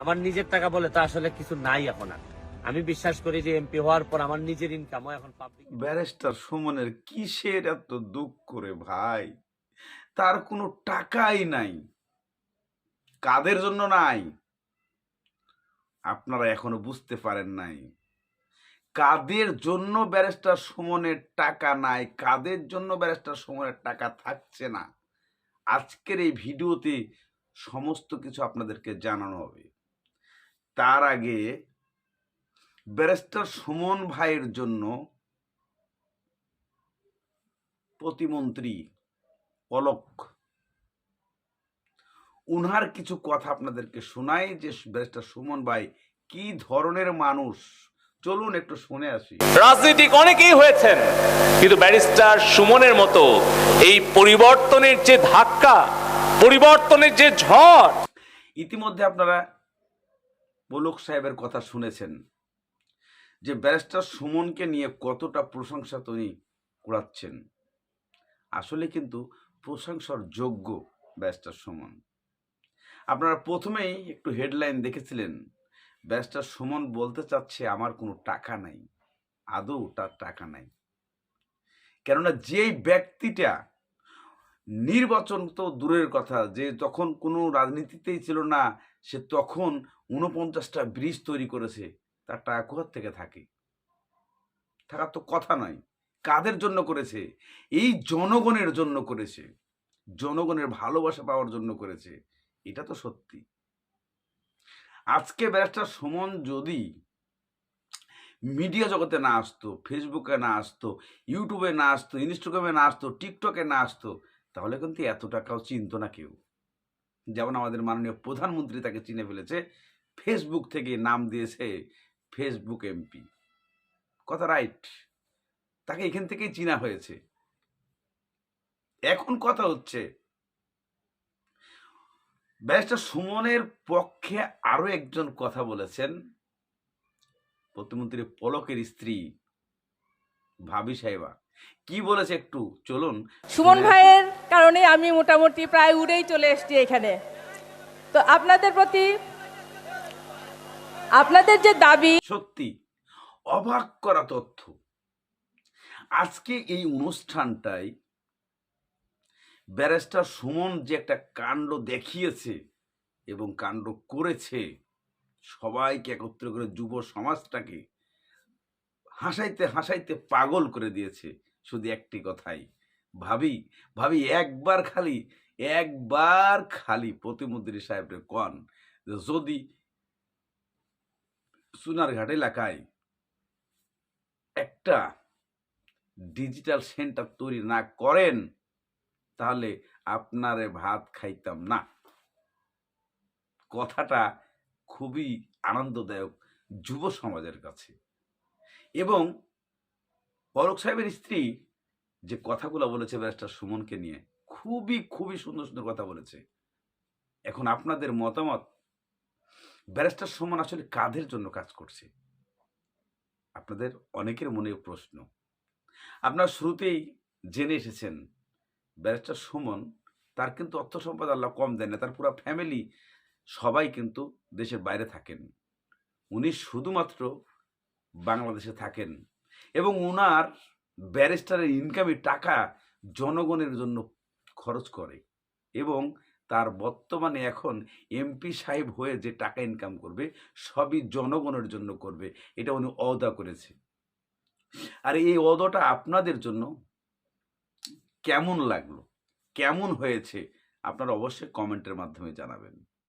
আমার নিজের টাকা বলে তো আসলে কিছু নাই এখন আর। আমি বিশ্বাস করি যে এমপি হওয়ার পর আমার নিজের ইনকাম এখন পাবলিক ব্যারিস্টার সুমনের কিসের এত দুঃখ করে ভাই? তার কোনো টাকাই নাই। কাদের জন্য নাই? আপনারা এখনও বুঝতে পারেন নাই। কাদের জন্য ব্যারিস্টার সুমনের টাকা নাই, কাদের জন্য ব্যারিস্টার সুমনের টাকা থাকছে না? আজকের এই ভিডিওতে সমস্ত কিছু আপনাদেরকে জানানো হবে। তার আগে ব্যারিস্টার সুমন ভাইয়ের জন্য প্রতিমন্ত্রী পলক। উনার কিছু কথা আপনাদেরকে শোনাই যে ব্যারিস্টার সুমন ভাই কি ধরনের মানুষ? চলুন একটু শুনে আসি। রাজনীতিক অনেকেই হয়েছেন কিন্তু ব্যারিস্টার সুমনের মতো এই পরিবর্তনের যে ধাক্কা পরিবর্তনের যে ঝড়। ইতিমধ্যে আপনারা পলক সাহেবের কথা শুনেছেন যে ব্যারিস্টার সুমনকে নিয়ে কতটা প্রশংসা তিনি কুড়াচ্ছেন। আসলে কিন্তু প্রশংসার যোগ্য ব্যারিস্টার সুমন। আপনারা প্রথমেই একটু হেডলাইন দেখেছিলেন, ব্যারিস্টার সুমন বলতে চাচ্ছে আমার কোনো টাকা নাই, আদৌ তার টাকা নাই। কেননা যেই ব্যক্তিটা নির্বাচন তো দূরের কথা, যে তখন কোনো রাজনীতিতেই ছিল না, সে তখন উনপঞ্চাশটা ব্রিজ তৈরি করেছে, তার টাকা কোথার থেকে থাকে? থাকার তো কথা নয়। কাদের জন্য করেছে? এই জনগণের জন্য করেছে। জনগণের ভালোবাসা পাওয়ার জন্য করেছে। এটা তো সত্যি। আজকে ব্যারিস্টার সুমন যদি মিডিয়া জগতে না আসতো, ফেসবুকে না আসতো, ইউটিউবে না আসতো, ইনস্টাগ্রামে না আসতো, টিকটকে না আসতো তাহলে কিন্তু এত টাকাও চিনতো না কেউ। যেমন আমাদের মাননীয় প্রধানমন্ত্রী তাকে চিনে ফেলেছে ফেসবুক থেকে নাম দিয়েছে ফেসবুক এমপি কথা রাইট তাকে এখান থেকেই চিনা হয়েছে। এখন কথা হচ্ছে, ব্যারিস্টার সুমনের পক্ষে আরও একজন কথা বলেছেন প্রতিমন্ত্রী পলকের স্ত্রী ভাবি সাহেবা। কি বলেছে একটু চলুন। সুমন ভাইয়ের কারণে আমি মোটামুটি প্রায় উড়েই চলে এসেছি এখানে। তো আপনাদের প্রতি আপনাদের যে দাবি সত্যি অবাক করা তথ্য। আজকে এই অনুষ্ঠানটাই ব্যারিস্টার সুমন যে একটা কাণ্ড দেখিয়েছে এবং কাণ্ড করেছে সবাইকে একত্র করে যুব সমাজটাকে হাসাইতে হাসাইতে পাগল করে দিয়েছে শুধু একটি কথাই, ভাবি ভাবি একবার খালি একবার খালি প্রতিমন্ত্রী সাহেবরে কন যদি সোনারঘাট এলাকায় একটা ডিজিটাল সেন্টার তৈরি না করেন, তাহলে আপনারে ভাত খাইতাম না। কথাটা খুবই আনন্দদায়ক যুব সমাজের কাছে। এবং পলক সাহেবের স্ত্রী যে কথাগুলো বলেছে ব্যারিস্টার সুমনকে নিয়ে, খুবই খুবই সুন্দর সুন্দর কথা বলেছে। এখন আপনাদের মতামত? ব্যারিস্টার সুমন আসলে কাদের জন্য কাজ করছে? আপনাদের অনেকের মনে প্রশ্ন। আপনার শুরুতেই জেনে এসেছেন, ব্যারিস্টার সুমন তার কিন্তু অর্থ সম্পদ আল্লাহ কম দেন না, তার পুরো ফ্যামিলি সবাই কিন্তু দেশের বাইরে থাকেন। উনি শুধুমাত্র বাংলাদেশে থাকেন। এবং ওনার ব্যারিস্টারের ইনকামের টাকা জনগণের জন্য খরচ করে এবং তার বর্তমানে এখন এমপি সাহেব হয়ে যে টাকা ইনকাম করবে, সবই জনগণের জন্য করবে। এটা উনি অদা করেছে। আর এই অদটা আপনাদের জন্য কেমন লাগল? কেমন হয়েছে? আপনারা অবশ্যই কমেন্টের মাধ্যমে জানাবেন।